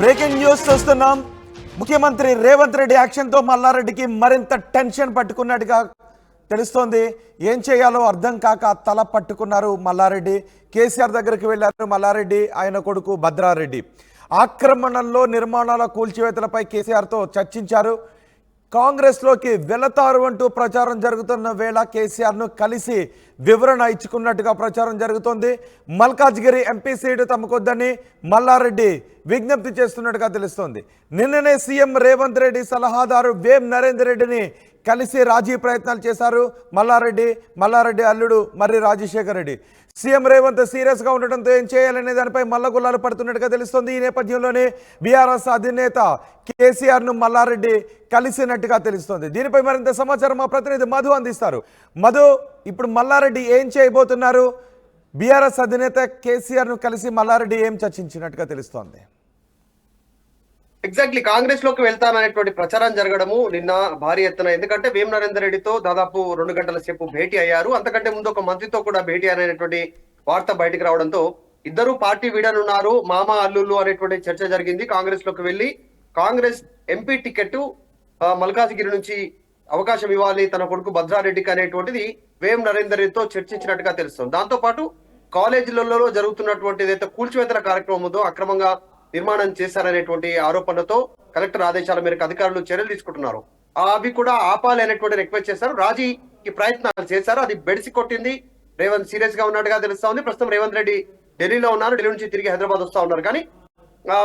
Breaking news చూస్తున్నాం. ముఖ్యమంత్రి రేవంత్ రెడ్డి యాక్షన్తో మల్లారెడ్డికి మరింత టెన్షన్ పట్టుకున్నట్టుగా తెలుస్తోంది. ఏం చేయాలో అర్థం కాక తల పట్టుకున్నారు మల్లారెడ్డి. కేసీఆర్ దగ్గరికి వెళ్ళారు మల్లారెడ్డి ఆయన కొడుకు భద్రారెడ్డి. ఆక్రమణల్లో నిర్మాణాల కూల్చివేతలపై కేసీఆర్తో చర్చించారు. కాంగ్రెస్లోకి వెళతారు అంటూ ప్రచారం జరుగుతున్న వేళ కేసీఆర్ను కలిసి వివరణ ఇచ్చుకున్నట్టుగా ప్రచారం జరుగుతోంది. మల్కాజ్గిరి ఎంపీ సీటు తమకొద్దని మల్లారెడ్డి విజ్ఞప్తి చేస్తున్నట్టుగా తెలుస్తోంది. నిన్ననే సీఎం రేవంత్ రెడ్డి సలహాదారు వేం నరేందర్ రెడ్డిని కలిసి రాజీ ప్రయత్నాలు చేశారు. మల్లారెడ్డి మల్లారెడ్డి అల్లుడు మర్రి రాజశేఖర్ రెడ్డి. సీఎం రేవంత్ సీరియస్గా ఉండటంతో ఏం చేయాలనే దానిపై మల్లగుల్లాలు పడుతున్నట్టుగా తెలుస్తోంది. ఈ నేపథ్యంలోనే బీఆర్ఎస్ అధినేత కేసీఆర్ను మల్లారెడ్డి కలిసినట్టుగా తెలుస్తోంది. దీనిపై మరింత సమాచారం మా ప్రతినిధి మధు అందిస్తారు. మధు ఇప్పుడు మల్లారెడ్డి ఏం చేయబోతున్నారు? బీఆర్ఎస్ అధినేత కేసీఆర్ను కలిసి మల్లారెడ్డి ఏం చర్చించినట్టుగా తెలుస్తోంది? ఎగ్జాక్ట్లీ కాంగ్రెస్లోకి వెళ్తాననేటువంటి ప్రచారం జరగడము నిన్న భారీ ఎత్తున. ఎందుకంటే వేం నరేందర్ రెడ్డితో దాదాపు రెండు గంటల సేపు భేటీ అయ్యారు. అంతకంటే ముందు ఒక మంత్రితో కూడా భేటీ అనేటువంటి వార్త బయటకు రావడంతో ఇద్దరు పార్టీ వీడనున్నారు మామ అల్లుళ్ళు అనేటువంటి చర్చ జరిగింది కాంగ్రెస్లోకి వెళ్ళి కాంగ్రెస్ ఎంపీ టికెట్ మల్కాజ్గిరి నుంచి అవకాశం ఇవ్వాలి. తన కొడుకు భద్రారెడ్డికి అనేటువంటిది వేం నరేందర్ రెడ్డితో చర్చించినట్టుగా తెలుస్తుంది. దాంతో పాటు కాలేజీలలో జరుగుతున్నటువంటి ఏదైతే కూల్చివేతల కార్యక్రమం ఉందో అక్రమంగా నిర్మాణం చేశారనేటువంటి ఆరోపణలతో కలెక్టర్ ఆదేశాల మేరకు అధికారులు చర్యలు తీసుకుంటున్నారు. అవి కూడా ఆపాలి అనేటువంటి రిక్వెస్ట్ చేశారు. రాజీకి ప్రయత్నాలు చేశారు. అది బెడిసి కొట్టింది. రేవంత్ సీరియస్గా ఉన్నట్టుగా తెలుస్తా ఉంది ప్రస్తుతం రేవంత్ రెడ్డి ఢిల్లీలో ఉన్నారు. ఢిల్లీ నుంచి తిరిగి హైదరాబాద్ వస్తా ఉన్నారు. కానీ ఆ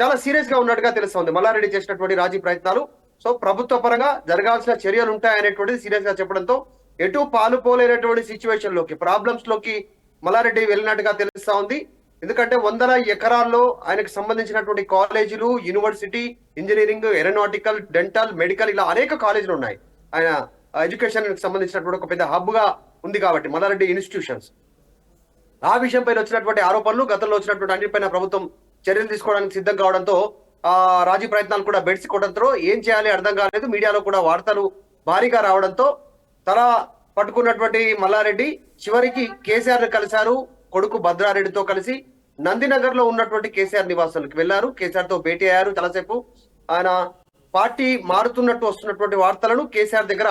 చాలా సీరియస్గా ఉన్నట్టుగా తెలుస్తుంది. మల్లారెడ్డి చేసినటువంటి రాజీ ప్రయత్నాలు. సో ప్రభుత్వ పరంగా జరగాల్సిన చర్యలు ఉంటాయనేటువంటిది సీరియస్గా చెప్పడంతో ఎటు పాలు పోలేనటువంటి సిచ్యువేషన్లోకి ప్రాబ్లమ్స్లోకి మల్లారెడ్డి వెళ్ళినట్టుగా తెలుస్తా ఉంది ఎందుకంటే వందల ఎకరాల్లో ఆయనకు సంబంధించినటువంటి కాలేజీలు university engineering aeronautical dental medical ఇలా అనేక కాలేజీలు ఉన్నాయి. ఆయన ఎడ్యుకేషన్ సంబంధించినటువంటి ఒక పెద్ద హబ్గా ఉంది కాబట్టి మల్లారెడ్డి ఇన్స్టిట్యూషన్స్. ఆ విషయంపై వచ్చినటువంటి ఆరోపణలు గతంలో వచ్చినటువంటి అన్నిటిపైన ప్రభుత్వం చర్యలు తీసుకోవడానికి సిద్ధం కావడంతో ఆ రాజీ ప్రయత్నాలు కూడా బెడిసికోవడంతో ఏం చేయాలి అర్థం కాలేదు. మీడియాలో కూడా వార్తలు భారీగా రావడంతో తల పట్టుకున్నటువంటి మల్లారెడ్డి చివరికి కేసీఆర్ కలిశారు. కొడుకు భద్రారెడ్డితో కలిసి నందినగర్లో ఉన్నటువంటి కేసీఆర్ నివాసాలకు వెళ్ళారు. కేసీఆర్తో భేటీ అయ్యారు. చాలాసేపు ఆయన పార్టీ మారుతున్నట్టు వస్తున్నటువంటి వార్తలను కేసీఆర్ దగ్గర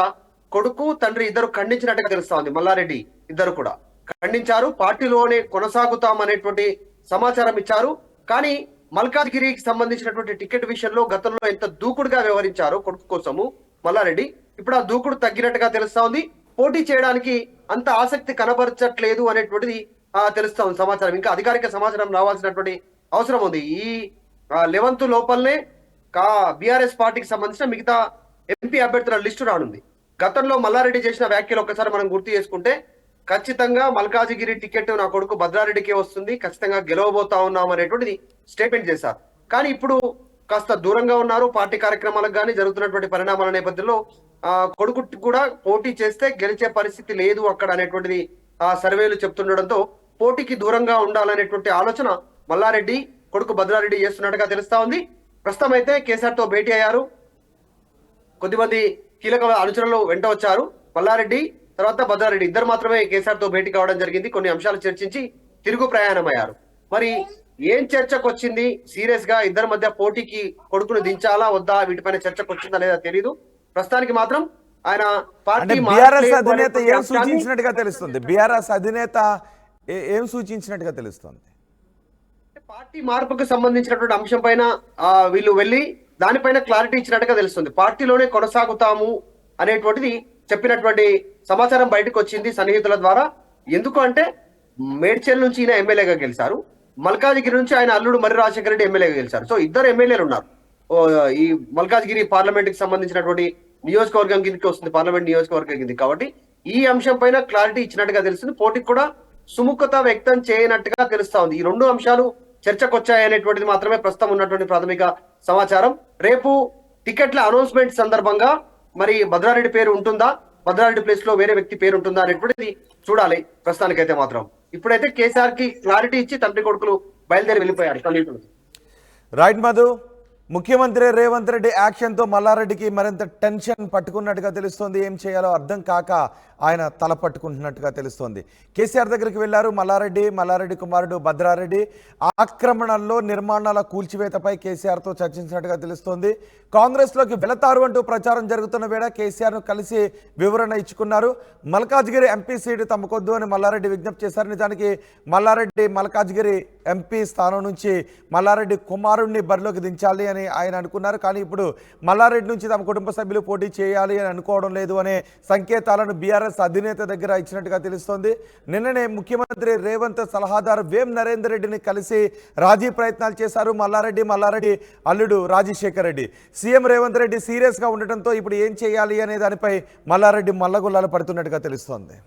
కొడుకు తండ్రి ఇద్దరు ఖండించినట్టుగా తెలుస్తా ఉంది మల్లారెడ్డి ఇద్దరు కూడా ఖండించారు. పార్టీలోనే కొనసాగుతాం అనేటువంటి సమాచారం ఇచ్చారు. కానీ మల్కాజ్గిరికి సంబంధించినటువంటి టికెట్ విషయంలో గతంలో ఎంత దూకుడుగా వ్యవహరించారో కొడుకు కోసము మల్లారెడ్డి ఇప్పుడు ఆ దూకుడు తగ్గినట్టుగా తెలుస్తా ఉంది పోటీ చేయడానికి అంత ఆసక్తి కనబరచట్లేదు అనేటువంటిది తెలుస్తా ఉంది సమాచారం. ఇంకా అధికారిక సమాచారం రావాల్సినటువంటి అవసరం ఉంది. ఈ లెవెన్త్ లోపలనే కా బీఆర్ఎస్ పార్టీకి సంబంధించిన మిగతా ఎంపీ అభ్యర్థుల లిస్టు రానుంది. గతంలో మల్లారెడ్డి చేసిన వ్యాఖ్యలు ఒకసారి మనం గుర్తు చేసుకుంటే ఖచ్చితంగా మల్కాజిగిరి టికెట్ నా కొడుకు భద్రారెడ్డికే వస్తుంది ఖచ్చితంగా గెలవబోతా ఉన్నాం అనేటువంటిది స్టేట్మెంట్ చేశారు కానీ ఇప్పుడు కాస్త దూరంగా ఉన్నారు పార్టీ కార్యక్రమాలకు కానీ జరుగుతున్నటువంటి పరిణామాల నేపథ్యంలో ఆ కొడుకు కూడా పోటీ చేస్తే గెలిచే పరిస్థితి లేదు అక్కడ అనేటువంటిది ఆ సర్వేలు చెప్తుండడంతో పోటీకి దూరంగా ఉండాలనేటువంటి ఆలోచన మల్లారెడ్డి కొడుకు భద్రారెడ్డి చేస్తున్నట్టుగా తెలుస్తా ఉంది. ప్రస్తుతం అయితే కేసీఆర్తో భేటీ అయ్యారు. కొద్దిమంది కీలక అనుచరులు వెంట వచ్చారు. మల్లారెడ్డి తర్వాత భద్రారెడ్డి ఇద్దరు మాత్రమే కేసీఆర్తో భేటీ కావడం జరిగింది. కొన్ని అంశాలు చర్చించి తిరుగు ప్రయాణం అయ్యారు మరి ఏం చర్చకు వచ్చింది సీరియస్గా ఇద్దరి మధ్య పోటీకి కొడుకును దించాలా వద్దా? వీటిపైన చర్చకు వచ్చిందా లేదా తెలియదు ప్రస్తుతానికి మాత్రం ఆయన పార్టీ బీఆర్ఎస్ అధినేత ఏం సూచించినట్టుగా తెలుస్తుంది? బీఆర్ఎస్ అధినేత ఏ- ఏం సూచించినట్టుగా తెలుస్తుంది? పార్టీ మార్పుకు సంబంధించినటువంటి అంశం పైన వీళ్ళు వెళ్ళి దానిపైన క్లారిటీ ఇచ్చినట్టుగా తెలుస్తుంది. పార్టీలోనే కొనసాగుతాము అనేటువంటిది చెప్పినటువంటి సమాచారం బయటకు వచ్చింది సన్నిహితుల ద్వారా. ఎందుకు అంటే మేడ్చల్ నుంచి ఈయన ఎమ్మెల్యేగా గెలిచారు. మల్కాజిగిరి నుంచి ఆయన అల్లుడు మర్రి రాజశేఖర రెడ్డి ఎమ్మెల్యేగా గెలిచారు. సో ఇద్దరు ఎమ్మెల్యేలు ఉన్నారు. ఓ, ఈ మల్కాజ్గిరి పార్లమెంట్కి సంబంధించినటువంటి నియోజకవర్గం కిందకి వస్తుంది పార్లమెంట్ నియోజకవర్గం కిందకి. కాబట్టి ఈ అంశం పైన క్లారిటీ ఇచ్చినట్టుగా తెలుస్తుంది. పోటీకి కూడా సుముఖత వ్యక్తం చేయనట్టుగా తెలుస్తా ఉంది ఈ రెండు అంశాలు చర్చకొచ్చాయనేటువంటిది మాత్రమే ప్రస్తుతం ఉన్నటువంటి ప్రాథమిక సమాచారం. రేపు టికెట్ల అనౌన్స్మెంట్ సందర్భంగా మరి భద్రారెడ్డి పేరు ఉంటుందా? భద్రారెడ్డి ప్లేస్లో వేరే వ్యక్తి పేరు ఉంటుందా అనేటువంటిది చూడాలి ప్రస్తుతానికైతే మాత్రం. ఇప్పుడైతే కేసీఆర్కి క్లారిటీ ఇచ్చి తండ్రి కొడుకులు బయలుదేరి వెళ్ళిపోయారు. రైట్ మధు. ముఖ్యమంత్రి రేవంత్ రెడ్డి యాక్షన్తో మల్లారెడ్డికి మరింత టెన్షన్ పట్టుకున్నట్టుగా తెలుస్తోంది. ఏం చేయాలో అర్థం కాక ఆయన తల పట్టుకుంటున్నట్టుగా తెలుస్తోంది. కేసీఆర్ దగ్గరికి వెళ్ళారు మల్లారెడ్డి మల్లారెడ్డి కుమారుడు భద్రారెడ్డి. ఆక్రమణల్లో నిర్మాణాల కూల్చివేతపై కేసీఆర్తో చర్చించినట్టుగా తెలుస్తోంది. కాంగ్రెస్లోకి వెళతారు అంటూ ప్రచారం జరుగుతున్న వేళ కేసీఆర్ను కలిసి వివరణ ఇచ్చుకున్నారు. మల్కాజ్గిరి ఎంపీ సీటు తమకొద్దు అని మల్లారెడ్డి విజ్ఞప్తి చేశారు. నిజానికి మల్లారెడ్డి మల్కాజ్గిరి ఎంపీ స్థానం నుంచి మల్లారెడ్డి కుమారుణ్ణి బరిలోకి దించాలి అని ఆయన అనుకున్నారు. కానీ ఇప్పుడు మల్లారెడ్డి నుంచి తమ కుటుంబ సభ్యులు పోటీ చేయాలి అని అనుకోవడం లేదు అనే సంకేతాలను బీఆర్ఎస్ అధినేత దగ్గర ఇచ్చినట్టుగా తెలుస్తోంది. నిన్ననే ముఖ్యమంత్రి రేవంత్ సలహాదారు వేం నరేందర్ రెడ్డిని కలిసి రాజీ ప్రయత్నాలు చేశారు. మల్లారెడ్డి మల్లారెడ్డి అల్లుడు రాజశేఖర్ రెడ్డి. సీఎం రేవంత్ రెడ్డి సీరియస్గా ఉండటంతో ఇప్పుడు ఏం చేయాలి అనే దానిపై మల్లారెడ్డి మల్లగొల్లాలు పడుతున్నట్టుగా తెలుస్తోంది.